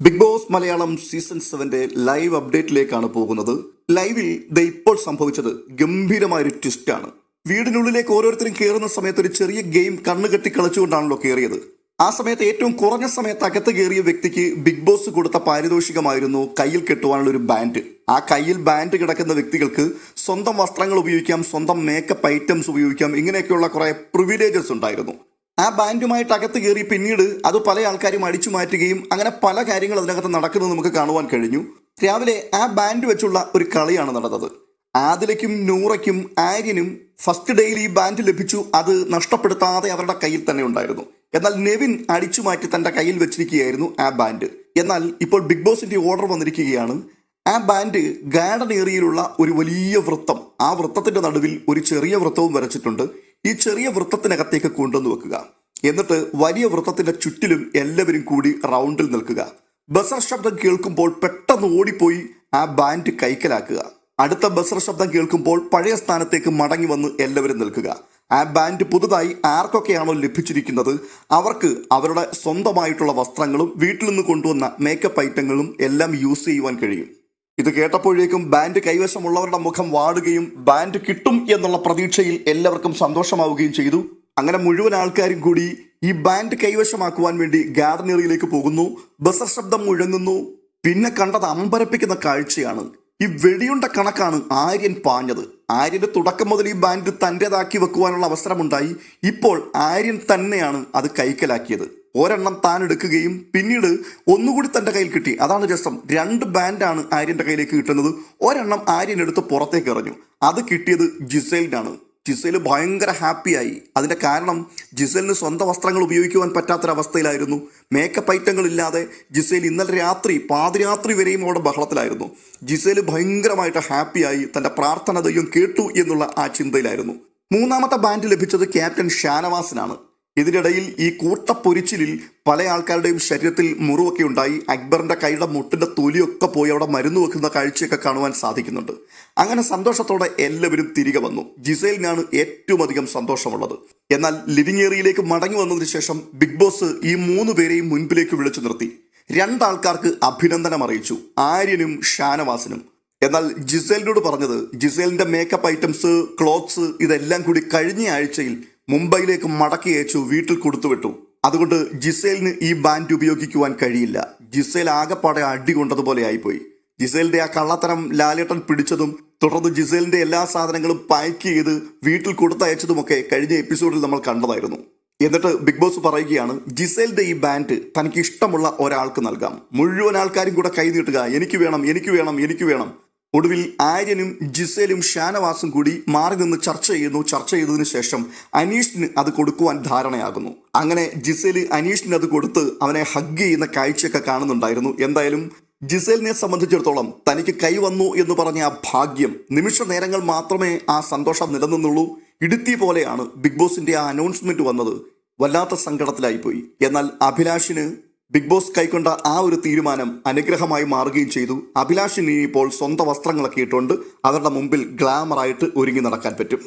Big Boss Malayalam season സെവന്റെ live അപ്ഡേറ്റിലേക്കാണ് പോകുന്നത്. ലൈവിൽ ദ ഇപ്പോൾ സംഭവിച്ചത് ഗംഭീരമായൊരു ട്വിസ്റ്റാണ് വീടിനുള്ളിലേക്ക് ഓരോരുത്തരും കയറുന്ന സമയത്ത് ഒരു ചെറിയ ഗെയിം കണ്ണുകെട്ടി കളിച്ചുകൊണ്ടാണല്ലോ കയറിയത് ആ സമയത്ത് ഏറ്റവും കുറഞ്ഞ സമയത്ത് അകത്ത് കയറിയ വ്യക്തിക്ക് ബിഗ് ബോസ് കൊടുത്ത പാരിതോഷികമായിരുന്നു കയ്യിൽ കെട്ടുവാനുള്ള ഒരു ബാൻഡ് ആ കയ്യിൽ ബാൻഡ് കിടക്കുന്ന വ്യക്തികൾക്ക് സ്വന്തം വസ്ത്രങ്ങൾ ഉപയോഗിക്കാം സ്വന്തം മേക്കപ്പ് ഐറ്റംസ് ഉപയോഗിക്കാം ഇങ്ങനെയൊക്കെയുള്ള കുറേ പ്രിവിലേജസ് ഉണ്ടായിരുന്നു. ആ ബാൻഡുമായിട്ട് അകത്ത് കയറി പിന്നീട് അത് പല ആൾക്കാരും അടിച്ചു മാറ്റുകയും അങ്ങനെ പല കാര്യങ്ങൾ അതിനകത്ത് നടക്കുന്നത് നമുക്ക് കാണുവാൻ കഴിഞ്ഞു. രാവിലെ ആ ബാൻഡ് വെച്ചുള്ള ഒരു കളിയാണ് നടന്നത്. ആദിലയ്ക്കും നൂറയ്ക്കും ആര്യനും ഫസ്റ്റ് ഡേയിൽ ഈ ബാൻഡ് ലഭിച്ചു. അത് നഷ്ടപ്പെടുത്താതെ അവരുടെ കയ്യിൽ തന്നെ ഉണ്ടായിരുന്നു. എന്നാൽ നെവിൻ അടിച്ചു മാറ്റി തന്റെ കയ്യിൽ വെച്ചിരിക്കുകയായിരുന്നു ആ ബാൻഡ്. എന്നാൽ ഇപ്പോൾ ബിഗ് ബോസിന്റെ ഓർഡർ വന്നിരിക്കുകയാണ്. ആ ബാൻഡ് ഗാർഡൻ ഏരിയയിലുള്ള ഒരു വലിയ വൃത്തം. ആ വൃത്തത്തിന്റെ നടുവിൽ ഒരു ചെറിയ വൃത്തവും വരച്ചിട്ടുണ്ട്. ഈ ചെറിയ വൃത്തത്തിനകത്തേക്ക് കൊണ്ടുവന്ന് വെക്കുക. എന്നിട്ട് വലിയ വൃത്തത്തിന്റെ ചുറ്റിലും എല്ലാവരും കൂടി റൗണ്ടിൽ നിൽക്കുക. ബസർ ശബ്ദം കേൾക്കുമ്പോൾ പെട്ടെന്ന് ഓടിപ്പോയി ആ ബാൻഡ് കൈക്കലാക്കുക. അടുത്ത ബസർ ശബ്ദം കേൾക്കുമ്പോൾ പഴയ സ്ഥാനത്തേക്ക് മടങ്ങി വന്ന് എല്ലാവരും നിൽക്കുക. ആ ബാൻഡ് പുതുതായി ആർക്കൊക്കെയാണോ ലഭിച്ചിരിക്കുന്നത് അവർക്ക് അവരുടെ സ്വന്തമായിട്ടുള്ള വസ്ത്രങ്ങളും വീട്ടിൽ നിന്ന് കൊണ്ടുവന്ന മേക്കപ്പ് ഐറ്റങ്ങളും എല്ലാം യൂസ് ചെയ്യുവാൻ കഴിയും. ഇത് കേട്ടപ്പോഴേക്കും ബാൻഡ് കൈവശമുള്ളവരുടെ മുഖം വാടുകയും ബാൻഡ് കിട്ടും എന്നുള്ള പ്രതീക്ഷയിൽ എല്ലാവർക്കും സന്തോഷമാവുകയും ചെയ്തു. അങ്ങനെ മുഴുവൻ ആൾക്കാരും കൂടി ഈ ബാൻഡ് കൈവശമാക്കുവാൻ വേണ്ടി ഗാർഡനറിയിലേക്ക് പോകുന്നു. ബസർ ശബ്ദം മുഴങ്ങുന്നു. പിന്നെ കണ്ടത് അമ്പരപ്പിക്കുന്ന കാഴ്ചയാണ്. ഈ വെടിയുണ്ട കണക്കാണ് ആര്യൻ പാഞ്ഞത്. ആര്യന്റെ തുടക്കം മുതൽ ഈ ബാൻഡ് തന്റെതാക്കി വെക്കുവാനുള്ള അവസരമുണ്ടായി. ഇപ്പോൾ ആര്യൻ തന്നെയാണ് അത് കൈക്കലാക്കിയത്. ഒരെണ്ണം താൻ എടുക്കുകയും പിന്നീട് ഒന്നുകൂടി തന്റെ കയ്യിൽ കിട്ടി. അതാണ് രസം. രണ്ട് ബാൻഡാണ് ആര്യന്റെ കയ്യിലേക്ക് കിട്ടുന്നത്. ഒരെണ്ണം ആര്യൻ എടുത്ത് പുറത്തേക്ക് എറിഞ്ഞു. അത് കിട്ടിയത് ജിസേലിനാണ്. ജിസേൽ ഭയങ്കര ഹാപ്പിയായി അതിന്റെ കാരണം ജിസേലിന് സ്വന്തം വസ്ത്രങ്ങൾ ഉപയോഗിക്കുവാൻ പറ്റാത്തൊരവസ്ഥയിലായിരുന്നു. മേക്കപ്പ് ഐറ്റങ്ങൾ ഇല്ലാതെ ജിസേൽ ഇന്നലെ രാത്രി പാതിരാത്രി വരെയും അവിടെ ബഹളത്തിലായിരുന്നു. ജിസേൽ ഭയങ്കരമായിട്ട് ഹാപ്പിയായി തന്റെ പ്രാർത്ഥന ദൈവം കേട്ടു എന്നുള്ള ആ ചിന്തയിലായിരുന്നു. മൂന്നാമത്തെ ബാൻഡ് ലഭിച്ചത് ക്യാപ്റ്റൻ ഷാനവാസിനാണ്. ഇതിനിടയിൽ ഈ കൂട്ട പൊരിച്ചിലിൽ പല ആൾക്കാരുടെയും ശരീരത്തിൽ മുറിവൊക്കെ ഉണ്ടായി. അക്ബറിന്റെ കൈയുടെ മുട്ടിന്റെ തൊലിയൊക്കെ പോയി അവിടെ മരുന്ന് വെക്കുന്ന കാഴ്ചയൊക്കെ കാണുവാൻ സാധിക്കുന്നുണ്ട്. അങ്ങനെ സന്തോഷത്തോടെ എല്ലാവരും തിരികെ വന്നു. ജിസൈലിനാണ് ഏറ്റവും അധികം സന്തോഷമുള്ളത്. എന്നാൽ ലിവിംഗ് ഏരിയയിലേക്ക് മടങ്ങി വന്നതിന് ശേഷം ബിഗ് ബോസ് ഈ മൂന്ന് പേരെയും മുൻപിലേക്ക് വിളിച്ചു നിർത്തി. രണ്ടാൾക്കാർക്ക് അഭിനന്ദനം അറിയിച്ചു. ആര്യനും ഷാനവാസിനും. എന്നാൽ ജിസേലിനോട് പറഞ്ഞത് ജിസേലിന്റെ മേക്കപ്പ് ഐറ്റംസ് ക്ലോത്ത്സ് ഇതെല്ലാം കൂടി കഴിഞ്ഞ ആഴ്ചയിൽ മുംബൈയിലേക്ക് മടക്കി അയച്ചു വീട്ടിൽ കൊടുത്തുവിട്ടു അതുകൊണ്ട് ജിസേലിന് ഈ ബാൻഡ് ഉപയോഗിക്കുവാൻ കഴിയില്ല. ജിസേൽ ആകെപ്പാടെ അടി കൊണ്ടതുപോലെ ആയിപ്പോയി. ജിസേലിന്റെ ആ കള്ളത്തരം ലാലേട്ടൻ പിടിച്ചതും തുടർന്ന് ജിസേലിന്റെ എല്ലാ സാധനങ്ങളും പാക്ക് ചെയ്ത് വീട്ടിൽ കൊടുത്തയച്ചതുമൊക്കെ കഴിഞ്ഞ എപ്പിസോഡിൽ നമ്മൾ കണ്ടതായിരുന്നു. എന്നിട്ട് ബിഗ് ബോസ് പറയുകയാണ് ജിസേലിന്റെ ഈ ബാൻഡ് തനിക്ക് ഇഷ്ടമുള്ള ഒരാൾക്ക് നൽകാം. മുഴുവൻ ആൾക്കാരും കൂടെ കൈ നീട്ടുക. എനിക്ക് വേണം എനിക്ക് വേണം എനിക്ക് വേണം. ഒടുവിൽ ആര്യനും ജിസേലും ഷാനവാസും കൂടി മാറി നിന്ന് ചർച്ച ചെയ്യുന്നു. ചർച്ച ചെയ്തതിനു ശേഷം അനീഷിന് അത് കൊടുക്കുവാൻ ധാരണയാകുന്നു. അങ്ങനെ ജിസേൽ അനീഷിന് അത് കൊടുത്ത് അവനെ ഹഗ് ചെയ്യുന്ന കാഴ്ചയൊക്കെ കാണുന്നുണ്ടായിരുന്നു. എന്തായാലും ജിസേലിനെ സംബന്ധിച്ചിടത്തോളം തനിക്ക് കൈവന്നു എന്ന് പറഞ്ഞ ആ ഭാഗ്യം നിമിഷ നേരങ്ങൾ മാത്രമേ ആ സന്തോഷം നിലനിന്നുള്ളൂ. ഇടുത്തി പോലെയാണ് ബിഗ് ബോസിന്റെ ആ അനൗൺസ്മെന്റ് വന്നത് വല്ലാത്ത സങ്കടത്തിലായിപ്പോയി. എന്നാൽ അഭിലാഷിന് ബിഗ് ബോസ് കൈക്കൊണ്ട ആ ഒരു തീരുമാനം അനുഗ്രഹമായി മാറുകയും ചെയ്തു. അഭിലാഷിന് ഇപ്പോൾ സ്വന്തം വസ്ത്രങ്ങളൊക്കെ ഇട്ടുകൊണ്ട് അവരുടെ മുമ്പിൽ ഗ്ലാമറായിട്ട് ഒരുങ്ങി നടക്കാൻ പറ്റും.